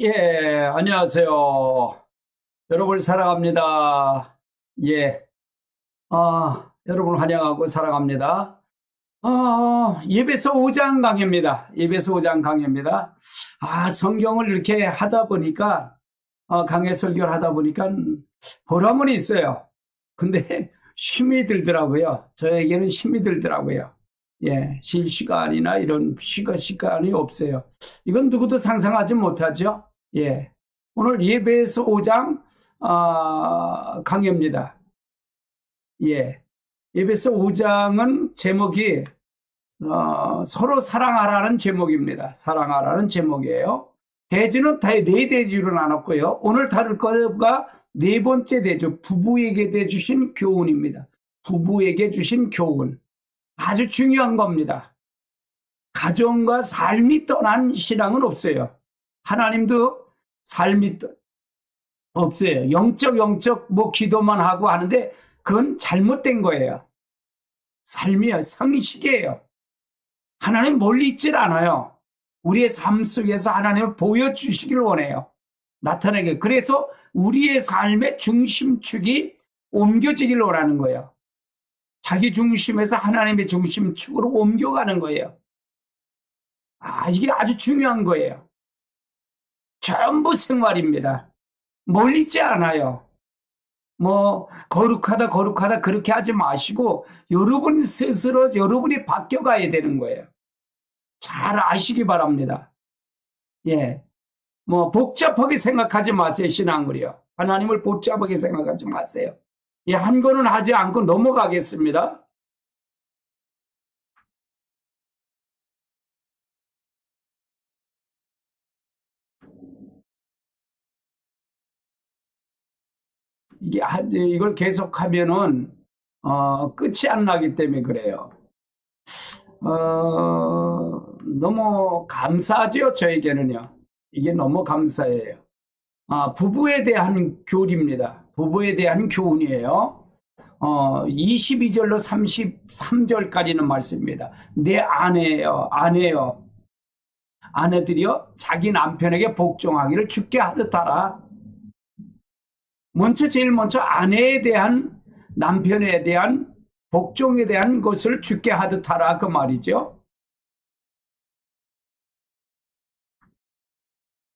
예, 안녕하세요. 여러분을 사랑합니다. 예, 아, 여러분을 환영하고 사랑합니다. 아, 예배서 5장 강해입니다. 예배서 5장 강해입니다. 아, 성경을 이렇게 하다 보니까, 어, 강해 설교를 하다 보니까 보람은 있어요. 근데 힘이 들더라고요. 저에게는 힘이 들더라고요. 예, 쉴 시간이나 이런 쉬가 시간이 없어요. 이건 누구도 상상하지 못하죠. 예. 오늘 예배에서 5장, 아, 강의입니다. 예. 예배에서 5장은 제목이, 어, 서로 사랑하라는 제목입니다. 사랑하라는 제목이에요. 대주는 다네 대주로 나눴고요. 오늘 다룰 거가 네 번째 대주, 부부에게 대주신 교훈입니다. 부부에게 주신 교훈. 아주 중요한 겁니다. 가정과 삶이 떠난 신앙은 없어요. 하나님도 삶이 떠, 없어요. 영적, 영적, 뭐 기도만 하고 하는데 그건 잘못된 거예요. 삶이요. 상식이에요. 하나님 멀리 있질 않아요. 우리의 삶 속에서 하나님을 보여주시길 원해요. 나타내게. 그래서 우리의 삶의 중심축이 옮겨지길 원하는 거예요. 자기 중심에서 하나님의 중심 축으로 옮겨가는 거예요. 아, 이게 아주 중요한 거예요. 전부 생활입니다. 멀리 있지 않아요. 뭐, 거룩하다, 거룩하다, 그렇게 하지 마시고, 여러분 스스로 여러분이 바뀌어 가야 되는 거예요. 잘 아시기 바랍니다. 예. 뭐, 복잡하게 생각하지 마세요, 신앙을요. 하나님을 복잡하게 생각하지 마세요. 예, 한 거는 하지 않고 넘어가겠습니다. 이게 이걸 계속하면은 어, 끝이 안 나기 때문에 그래요. 어, 너무 감사하죠 저에게는요. 이게 너무 감사해요. 아, 부부에 대한 교리입니다. 부부에 대한 교훈이에요. 어, 22절로 33절까지는 말씀입니다. 내 아내요, 아내요. 아내들이요, 자기 남편에게 복종하기를 죽게 하듯 하라. 먼저, 제일 먼저 아내에 대한, 남편에 대한 복종에 대한 것을 죽게 하듯 하라. 그 말이죠.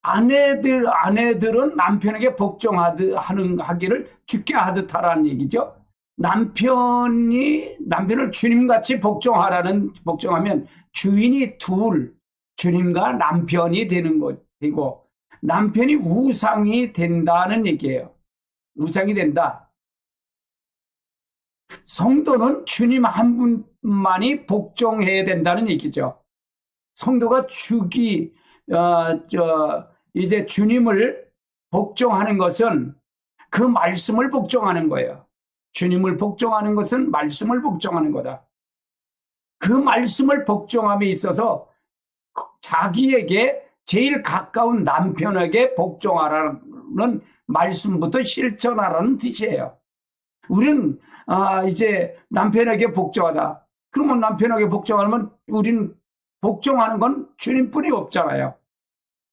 아내들, 아내들은 남편에게 복종하듯 하는, 하기를 죽게 하듯 하라는 얘기죠. 남편이, 남편을 주님같이 복종하라는, 복종하면 주인이 둘, 주님과 남편이 되는 것, 되고, 남편이 우상이 된다는 얘기예요. 우상이 된다. 성도는 주님 한 분만이 복종해야 된다는 얘기죠. 성도가 주기, 어, 저, 이제 주님을 복종하는 것은 그 말씀을 복종하는 거예요. 주님을 복종하는 것은 말씀을 복종하는 거다. 그 말씀을 복종함에 있어서 자기에게 제일 가까운 남편에게 복종하라는 말씀부터 실천하라는 뜻이에요. 우리는 아 이제 남편에게 복종하다. 그러면 남편에게 복종하면 우리는 복종하는 건 주님뿐이 없잖아요.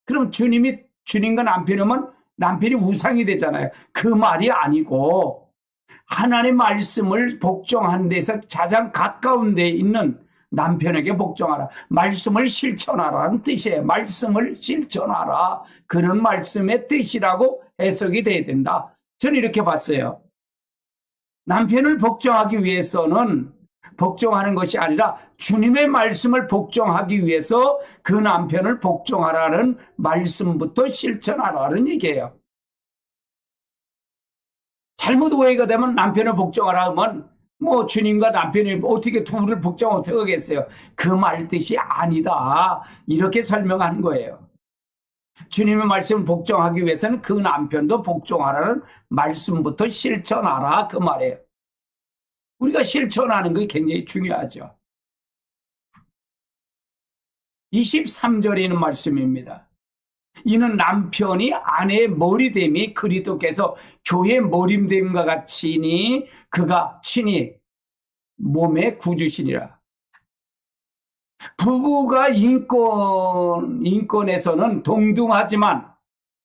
그럼 주님이 주님과 남편이면 남편이 우상이 되잖아요. 그 말이 아니고 하나님 말씀을 복종하는 데서 가장 가까운 데 있는 남편에게 복종하라. 말씀을 실천하라는 뜻이에요. 말씀을 실천하라. 그런 말씀의 뜻이라고 해석이 돼야 된다. 저는 이렇게 봤어요. 남편을 복종하기 위해서는 복종하는 것이 아니라 주님의 말씀을 복종하기 위해서 그 남편을 복종하라는 말씀부터 실천하라는 얘기예요. 잘못 오해가 되면 남편을 복종하라 하면 뭐 주님과 남편이 어떻게 둘을 복종 어떻게 하겠어요? 그 말 뜻이 아니다. 이렇게 설명하는 거예요. 주님의 말씀을 복종하기 위해서는 그 남편도 복종하라는 말씀부터 실천하라 그 말이에요. 우리가 실천하는 게 굉장히 중요하죠. 23절에 있는 말씀입니다. 이는 남편이 아내의 머리됨이 그리스도께서 교회의 머리됨과 같이니 그가 친히 몸에 구주시니라. 부부가 인권, 인권에서는 동등하지만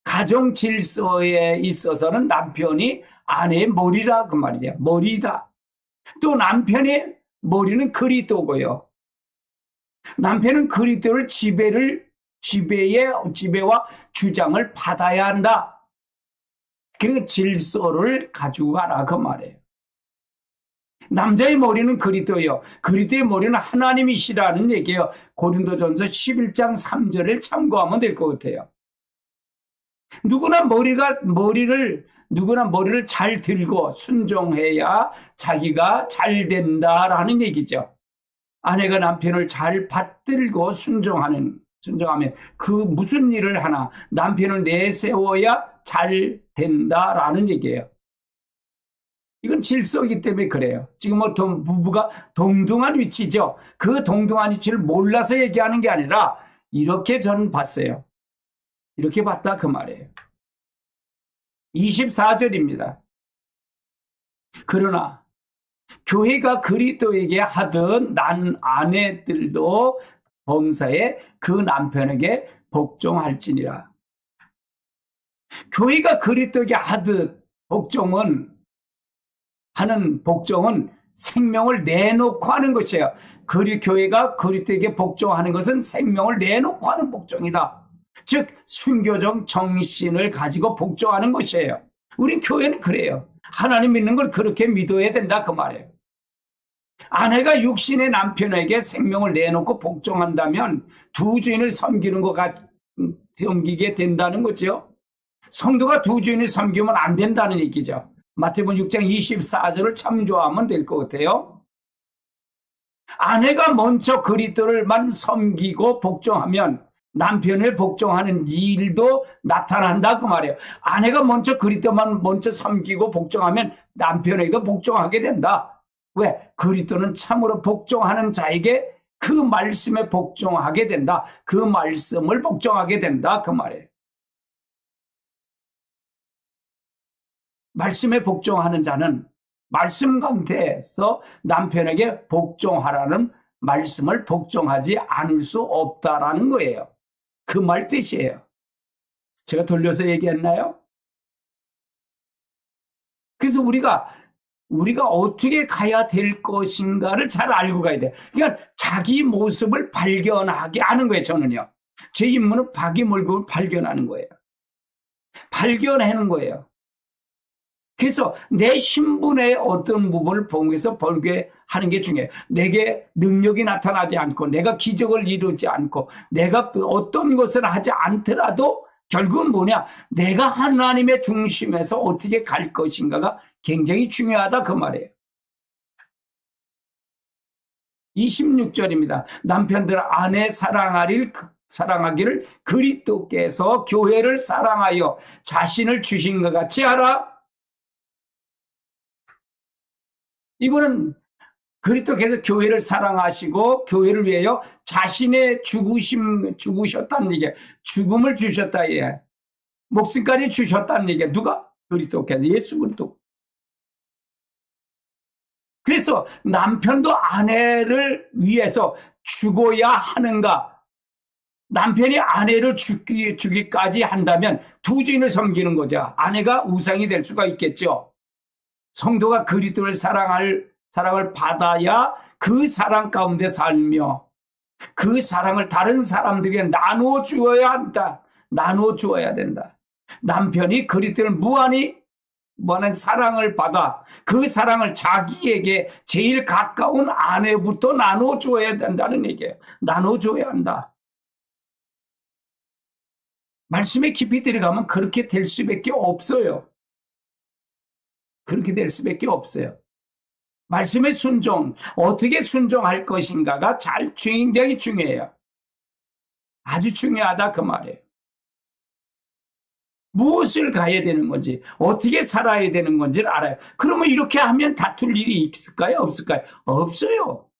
가정 질서에 있어서는 남편이 아내의 머리라 그 말이죠. 머리다. 또 남편의 머리는 그리스도고요. 남편은 그리스도를 지배를 지배의 지배와 주장을 받아야 한다. 그 질서를 가지고 가라 그 말이에요. 남자의 머리는 그리스도요. 그리스도의 머리는 하나님이시라는 얘기예요. 고린도전서 11장 3절을 참고하면 될 것 같아요. 누구나 머리가 머리를 누구나 머리를 잘 들고 순종해야 자기가 잘 된다라는 얘기죠. 아내가 남편을 잘 받들고 순종하는 순종하면 그 무슨 일을 하나 남편을 내세워야 잘 된다라는 얘기예요. 이건 질서이기 때문에 그래요. 지금 뭐 동- 부부가 동등한 위치죠. 그 동등한 위치를 몰라서 얘기하는 게 아니라 이렇게 저는 봤어요. 이렇게 봤다 그 말이에요. 24절입니다. 그러나 교회가 그리스도에게 하던 난 아내들도 범사에 그 남편에게 복종할지니라. 교회가 그리스도에게 하듯 복종은 하는 복종은 생명을 내놓고 하는 것이에요. 그리 교회가 그리스도에게 복종하는 것은 생명을 내놓고 하는 복종이다. 즉 순교적 정신을 가지고 복종하는 것이에요. 우리 교회는 그래요. 하나님 믿는 걸 그렇게 믿어야 된다 그 말이에요. 아내가 육신의 남편에게 생명을 내놓고 복종한다면 두 주인을 섬기는 것 같, 섬기게 된다는 거죠. 성도가 두 주인을 섬기면 안 된다는 얘기죠. 마태복음 6장 24절을 참조하면 될 것 같아요. 아내가 먼저 그리스도를만 섬기고 복종하면 남편을 복종하는 일도 나타난다 그 말이에요. 아내가 먼저 그리스도만 먼저 섬기고 복종하면 남편에게도 복종하게 된다. 왜? 그리스도는 참으로 복종하는 자에게 그 말씀에 복종하게 된다. 그 말씀을 복종하게 된다 그 말이에요. 말씀에 복종하는 자는 말씀 가운데서 남편에게 복종하라는 말씀을 복종하지 않을 수 없다라는 거예요. 그 말 뜻이에요. 제가 돌려서 얘기했나요? 그래서 우리가 우리가 어떻게 가야 될 것인가를 잘 알고 가야 돼. 그러니까 자기 모습을 발견하게 하는 거예요. 저는요. 제 임무는 자기 모습을 발견하는 거예요. 발견하는 거예요. 그래서 내 신분의 어떤 부분을 보면서 벌게 하는 게 중요해요. 내게 능력이 나타나지 않고, 내가 기적을 이루지 않고, 내가 어떤 것을 하지 않더라도 결국은 뭐냐? 내가 하나님의 중심에서 어떻게 갈 것인가가 굉장히 중요하다 그 말이에요. 26절입니다. 남편들 아내 사랑하리를 사랑하기를 그리스도께서 교회를 사랑하여 자신을 주신 것 같이 하라. 이거는 그리스도께서 교회를 사랑하시고 교회를 위하여 자신의 죽으심 죽으셨다는 얘기, 죽음을 주셨다 예. 목숨까지 주셨다는 얘기. 누가 그리스도께서 예수 그리스도. 그래서 남편도 아내를 위해서 죽어야 하는가? 남편이 아내를 죽기, 죽기까지 한다면 두 주인을 섬기는 거죠. 아내가 우상이 될 수가 있겠죠. 성도가 그리스도를 사랑할 사랑을 받아야 그 사랑 가운데 살며 그 사랑을 다른 사람들에게 나누어 주어야 한다. 나누어 주어야 된다. 남편이 그리스도를 무한히 무한한 사랑을 받아 그 사랑을 자기에게 제일 가까운 아내부터 나누어 줘야 된다는 얘기예요. 나누어 줘야 한다. 말씀에 깊이 들어가면 그렇게 될 수밖에 없어요. 그렇게 될 수밖에 없어요. 말씀의 순종, 어떻게 순종할 것인가가 잘 굉장히 중요해요. 아주 중요하다 그 말이에요. 무엇을 가야 되는 건지, 어떻게 살아야 되는 건지를 알아요. 그러면 이렇게 하면 다툴 일이 있을까요? 없을까요? 없어요.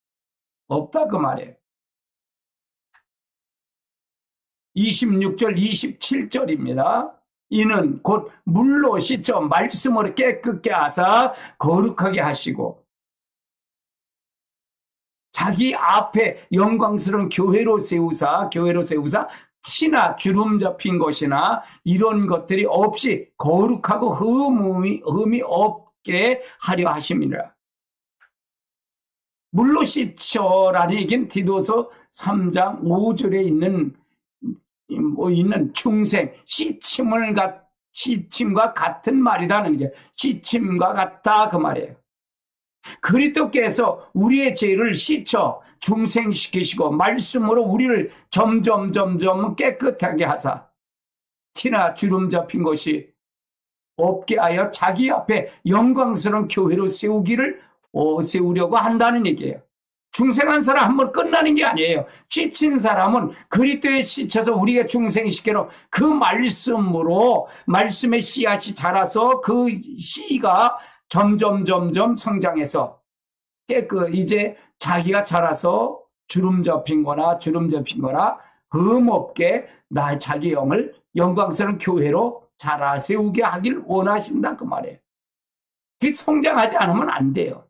없다 그 말이에요. 26절, 27절입니다. 이는 곧 물로 씻어 말씀으로 깨끗게 하사 거룩하게 하시고 자기 앞에 영광스러운 교회로 세우사 교회로 세우사 티나 주름 잡힌 것이나 이런 것들이 없이 거룩하고 흠이, 흠이 없게 하려 하심이라. 물로 씻어라는 얘기는 디도서 3장 5절에 있는 뭐 있는 중생 씻임을 가 씻임과 같은 말이라는 게 씻임과 같다 그 말이에요. 그리스도께서 우리의 죄를 씻어 중생시키시고 말씀으로 우리를 점점 점점 깨끗하게 하사 티나 주름 잡힌 것이 없게 하여 자기 앞에 영광스러운 교회로 세우기를 어, 세우려고 한다는 얘기예요. 중생한 사람 한 번 끝나는 게 아니에요. 지친 사람은 그리스도에 씻혀서 우리가 중생시키는 그 말씀으로 말씀의 씨앗이 자라서 그 씨가 점점 점점 성장해서 깨끗 이제 자기가 자라서 주름 잡힌 거나 주름 잡힌 거나 흠 없게 나 자기 영을 영광스러운 교회로 자라 세우게 하길 원하신다 그 말이에요. 그 성장하지 않으면 안 돼요.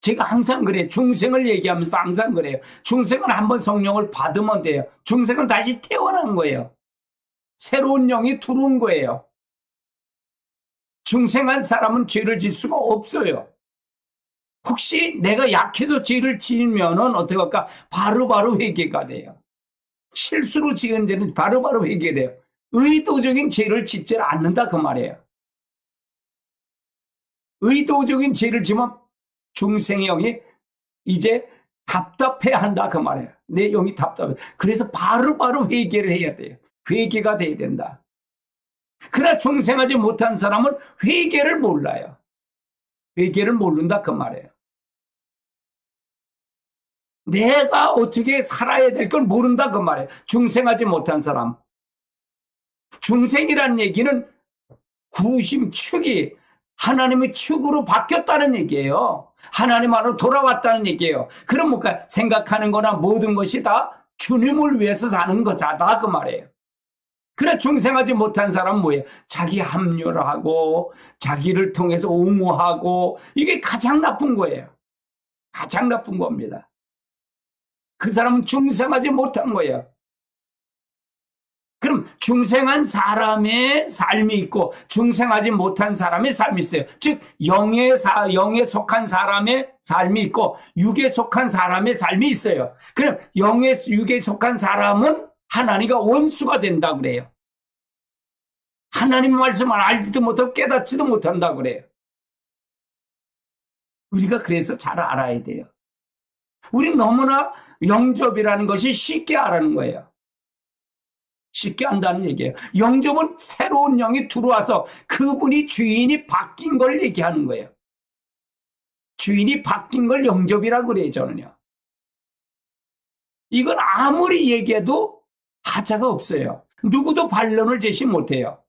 제가 항상 그래요. 중생을 얘기하면서 항상 그래요. 중생은 한번 성령을 받으면 돼요. 중생은 다시 태어난 거예요. 새로운 영이 들어온 거예요. 중생한 사람은 죄를 질 수가 없어요. 혹시 내가 약해서 죄를 지으면은 어떻게 할까? 바로바로 회개가 돼요. 실수로 지은 죄는 바로바로 회개돼요. 의도적인 죄를 짓지 않는다 그 말이에요. 의도적인 죄를 지면 중생의 영이 이제 답답해 한다 그 말이에요. 내 영이 답답해. 그래서 바로바로 회개를 해야 돼요. 회개가 돼야 된다. 그러나 중생하지 못한 사람은 회개를 몰라요. 회개를 모른다 그 말이에요. 내가 어떻게 살아야 될 걸 모른다 그 말이에요. 중생하지 못한 사람. 중생이라는 얘기는 구심 축이 하나님의 축으로 바뀌었다는 얘기예요. 하나님 안으로 돌아왔다는 얘기예요. 그럼 뭔가 생각하는 거나 모든 것이 다 주님을 위해서 사는 거다 그 말이에요. 그래 중생하지 못한 사람은 뭐예요? 자기 합류를 하고 자기를 통해서 옹호하고 이게 가장 나쁜 거예요. 가장 나쁜 겁니다. 그 사람은 중생하지 못한 거예요. 그럼 중생한 사람의 삶이 있고 중생하지 못한 사람의 삶이 있어요. 즉 영에 사 영에 속한 사람의 삶이 있고 육에 속한 사람의 삶이 있어요. 그럼 영에 육에 속한 사람은 하나님과 원수가 된다 그래요. 하나님 말씀을 알지도 못하고 깨닫지도 못한다 그래요. 우리가 그래서 잘 알아야 돼요. 우리 너무나 영접이라는 것이 쉽게 알아는 거예요. 쉽게 한다는 얘기예요. 영접은 새로운 영이 들어와서 그분이 주인이 바뀐 걸 얘기하는 거예요. 주인이 바뀐 걸 영접이라고 그래요, 저는요. 이건 아무리 얘기해도 하자가 없어요. 누구도 반론을 제시 못해요.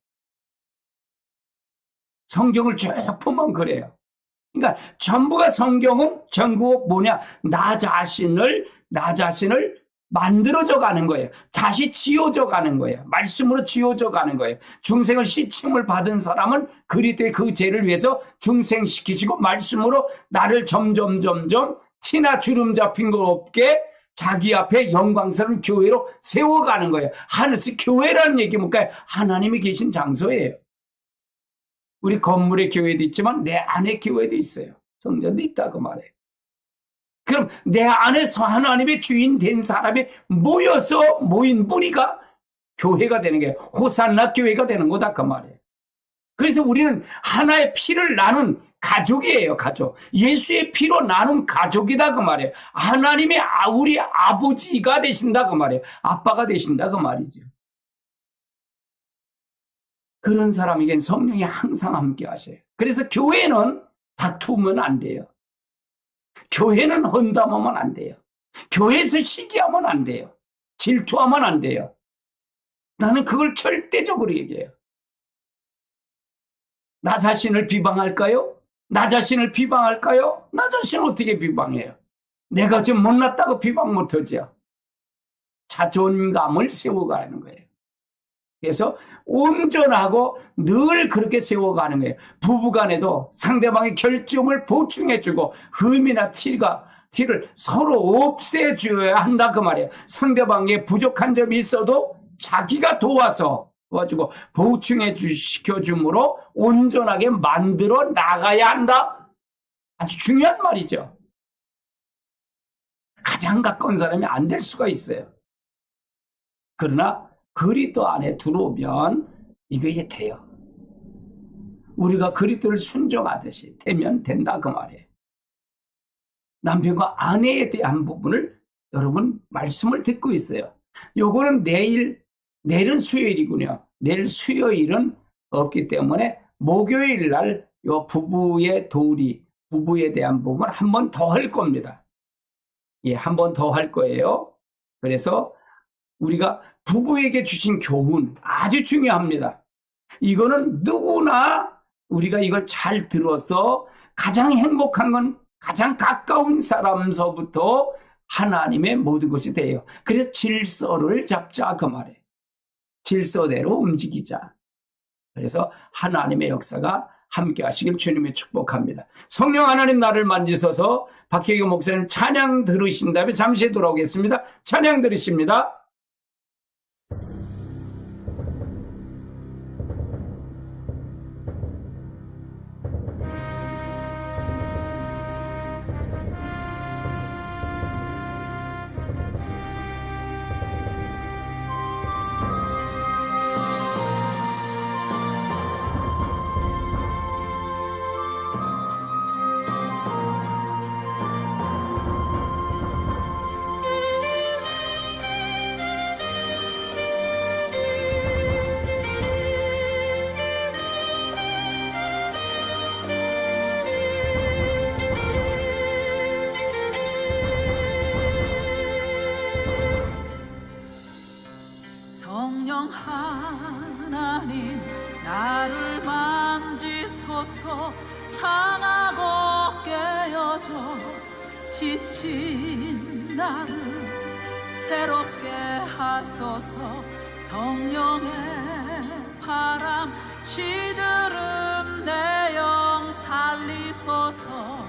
성경을 쭉 보면 그래요. 그러니까 전부가 성경은 전부 뭐냐? 나 자신을 나 자신을 만들어져 가는 거예요. 다시 지어져 가는 거예요. 말씀으로 지어져 가는 거예요. 중생을 시침을 받은 사람은 그리스도의 그 죄를 위해서 중생시키시고 말씀으로 나를 점점 점점 티나 주름 잡힌 거 없게 자기 앞에 영광스러운 교회로 세워가는 거예요. 하늘스 교회라는 얘기 뭔가요? 하나님이 계신 장소예요. 우리 건물에 교회도 있지만 내 안에 교회도 있어요. 성전도 있다고 말해요. 그럼 내 안에서 하나님의 주인 된 사람이 모여서 모인 무리가 교회가 되는 게 호산나 교회가 되는 거다 그 말이에요. 그래서 우리는 하나의 피를 나눈 가족이에요, 가족. 예수의 피로 나눈 가족이다 그 말이에요. 하나님의 아, 우리 아버지가 되신다 그 말이에요. 아빠가 되신다 그 말이죠. 그런 사람에겐 성령이 항상 함께 하셔요. 그래서 교회는 다투면 안 돼요. 교회는 헌담하면 안 돼요. 교회에서 시기하면 안 돼요. 질투하면 안 돼요. 나는 그걸 절대적으로 얘기해요. 나 자신을 비방할까요? 나 자신을 비방할까요? 나 자신을 어떻게 비방해요? 내가 좀 못났다고 비방 못하죠. 자존감을 세워가는 거예요. 그래서 온전하고 늘 그렇게 세워가는 거예요. 부부간에도 상대방의 결점을 보충해주고 흠이나 티가 티를 서로 없애줘야 한다 그 말이에요. 상대방의 부족한 점이 있어도 자기가 도와서 도와주고 보충해 주 시켜 줌으로 온전하게 만들어 나가야 한다. 아주 중요한 말이죠. 가장 가까운 사람이 안 될 수가 있어요. 그러나 그리스도 안에 들어오면 이게 돼요. 우리가 그리스도를 순종하듯이 되면 된다 그 말이에요. 남편과 아내에 대한 부분을 여러분 말씀을 듣고 있어요. 요거는 내일 내일은 수요일이군요. 내일 수요일은 없기 때문에 목요일 날 요 부부의 도리, 부부에 대한 부분 한 번 더 할 겁니다. 예, 한 번 더 할 거예요. 그래서 우리가 부부에게 주신 교훈 아주 중요합니다. 이거는 누구나 우리가 이걸 잘 들어서 가장 행복한 건 가장 가까운 사람서부터 하나님의 모든 것이 돼요. 그래서 질서를 잡자 그 말이에요. 질서대로 움직이자. 그래서 하나님의 역사가 함께 하시길 주님의 축복합니다. 성령 하나님 나를 만지셔서 박혜경 목사님 찬양 들으신 다음에 잠시 돌아오겠습니다. 찬양 들으십니다. 지친 나를 새롭게 하소서. 성령의 바람 시드름 내영 살리소서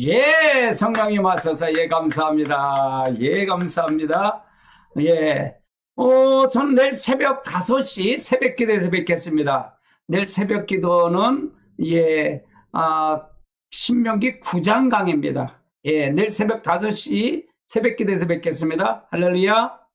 예, 성령님 하소서. 예, 감사합니다. 예, 감사합니다. 예. 어, 저는 내일 새벽 5시 새벽 기도에서 뵙겠습니다. 내일 새벽 기도는, 예, 아, 신명기 9장 강입니다. 예, 내일 새벽 5시 새벽 기도에서 뵙겠습니다. 할렐루야.